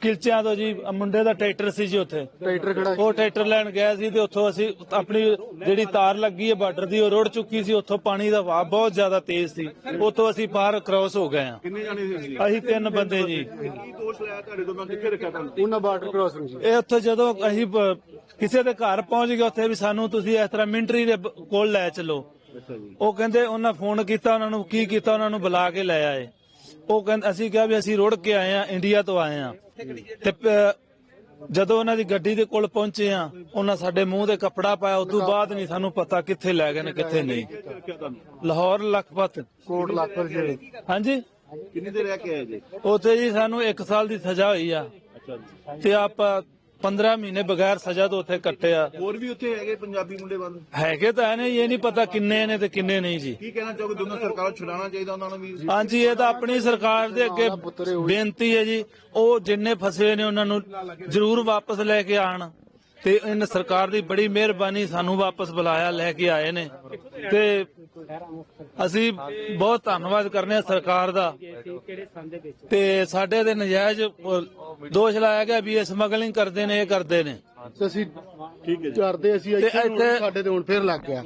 ਕਿਲਚਿਆਂ ਤੋਂ ਜੀ ਮੁੰਡੇ ਦਾ ਟਰੈਕਟਰ ਸੀ ਜੀ ਉੱਥੇ। ਟਰੈਕਟਰ ਖੜਾ ਉਹ ਟਰੈਕਟਰ ਲੈਣ ਗਿਆ ਸੀ ਤੇ ਉੱਥੋਂ ਅਸੀਂ ਆਪਣੀ ਜਿਹੜੀ ਤਾਰ ਲੱਗੀ ਹੈ ਬਾਰਡਰ ਦੀ ਉਹ ਰੋੜ ਚੁੱਕੀ ਸੀ। ਉੱਥੋਂ ਪਾਣੀ ਦਾ ਵਹਾਅ ਬਹੁਤ ਜ਼ਿਆਦਾ ਤੇਜ਼ ਸੀ। ਉੱਥੋਂ ਅਸੀਂ ਪਾਰ ਕ੍ਰਾਸ ਹੋ ਗਏ ਆ ਕਿੰਨੇ ਜਾਣੇ ਸੀ ਅਸੀਂ? ਤਿੰਨ ਬੰਦੇ ਜੀ। ਕੀ ਦੋਸ਼ ਲਾਇਆ ਤੁਹਾਡੇ ਤੋਂ? ਮੈਂ ਕਿੱਥੇ ਰੱਖਿਆ ਤੁਹਾਨੂੰ? ਉਹਨਾਂ ਬਾਰਡਰ ਕ੍ਰਾਸਿੰਗ ਜੀ ਇਹ ਉੱਥੇ ਜਦੋਂ ਅਸੀਂ ਬ- ਕਿਸੇ ਦੇ ਘਰ ਪਹੁੰਚ ਗਏ ਉੱਥੇ ਵੀ ਸਾਨੂੰ ਤੁਸੀਂ ਇਸ ਤਰ੍ਹਾਂ ਮਿਲਟਰੀ ਦੇ ਬ- ਕੋਲ ਲੈ ਚੱਲੋ। ਅੱਛਾ ਜੀ। ਉਹ ਕਹਿੰਦੇ ਉਹਨਾਂ ਫੋਨ ਕੀਤਾ ਉਹਨਾਂ ਨੂੰ ਕੀ ਕੀਤਾ ਉਹਨਾਂ ਨੂੰ ਬੁਲਾ ਕੇ ਲੈ ਆਏ। ਉਹ ਕਹਿੰਦੇ ਅਸੀਂ ਕਿਹਾ ਵੀ ਅਸੀਂ ਰੁੜ ਕੇ ਆਏ ਆ ਇੰਡੀਆ ਤੋਂ ਆਏ ਆ ਤੇ ਪ- ਜਦੋਂ ਉਹਨਾਂ ਦੀ ਗੱਡੀ ਦੇ ਕੋਲ ਪਹੁੰਚੇ ਆ ਉਹਨਾਂ ਸਾਡੇ ਮੂੰਹ ਤੇ ਕੱਪੜਾ ਪਾਇਆ ਉਸ ਤੋਂ ਬਾਅਦ ਨਹੀਂ ਸਾਨੂੰ ਪਤਾ ਕਿੱਥੇ ਲੈ ਗਏ ਨੇ ਕਿੱਥੇ ਨਹੀਂ। ਲਾਹੌਰ ਲਖਪਤ। ਕੋਟ ਲਾਕਰ ਜਿਹੜੇ ਹਾਂਜੀ? ਕਿੰਨੀ ਦੇਰ ਰਹਿ ਕੇ ਆਏ ਜੀ? ਉੱਥੇ ਜੀ ਸਾਨੂੰ 1 ਸਾਲ ਦੀ ਸਜ਼ਾ ਹੋਈ ਆ। ਅੱਛਾ ਜੀ। ਤੇ ਆਪਾਂ 15 ਮਹੀਨੇ ਬਗੈਰ ਸਜ਼ਾ ਤੋਂ ਉੱਥੇ ਕੱਟੇ ਆ। ਹੋਰ ਵੀ ਉੱਥੇ ਹੈਗੇ ਪੰਜਾਬੀ ਮੁੰਡੇ ਬੰਦ? ਹੈਗੇ ਤਾਂ ਨੇ ਇਹ ਨਹੀਂ ਪਤਾ ਕਿੰਨੇ ਨੇ ਤੇ ਕਿੰਨੇ ਨਹੀਂ ਜੀ। ਕੀ ਕਹਿਣਾ ਚਾਹੋਗੇ? ਦੋਨੋਂ ਸਰਕਾਰਾਂ ਛੁਡਾਉਣਾ ਚਾਹੀਦਾ ਉਹਨਾਂ ਨੂੰ ਵੀ? ਹਾਂਜੀ ਇਹ ਤਾਂ ਆਪਣੀ ਸਰਕਾਰ ਦੇ ਅੱਗੇ ਬੇਨਤੀ ਹੈ ਜੀ। ਉਹ ਜਿੰਨੇ ਫਸੇ ਨੇ ਉਹਨਾਂ ਨੂੰ ਜ਼ਰੂਰ ਵਾਪਸ ਲੈ ਕੇ ਆਣ ਤੇ ਇਹਨਾਂ ਸਰਕਾਰ ਦੀ ਬੜੀ ਮਿਹਰਬਾਨੀ ਸਾਨੂੰ ਵਾਪਸ ਬੁਲਾਇਆ ਲੈ ਕੇ ਆਏ ਨੇ। ਤੇ ਅਸੀਂ ਬਹੁਤ ਧੰਨਵਾਦ ਕਰਨੇ ਆ ਸਰਕਾਰ ਦਾ। ਤੇ ਸਾਡੇ ਦੇ ਨਜਾਇਜ਼ ਦੋਸ਼ ਲਾਇਆ ਗਿਆ ਵੀ ਇਹ ਸਮਗਲਿੰਗ ਕਰਦੇ ਨੇ ਇਹ ਕਰਦੇ ਨੇ। ਤੇ ਅਸੀਂ ਠੀਕ ਹੈ ਕਰਦੇ ਅਸੀਂ ਇੱਥੇ- ਸਾਡੇ ਤੇ ਹੁਣ ਫੇਰ ਲੱਗ ਗਿਆ।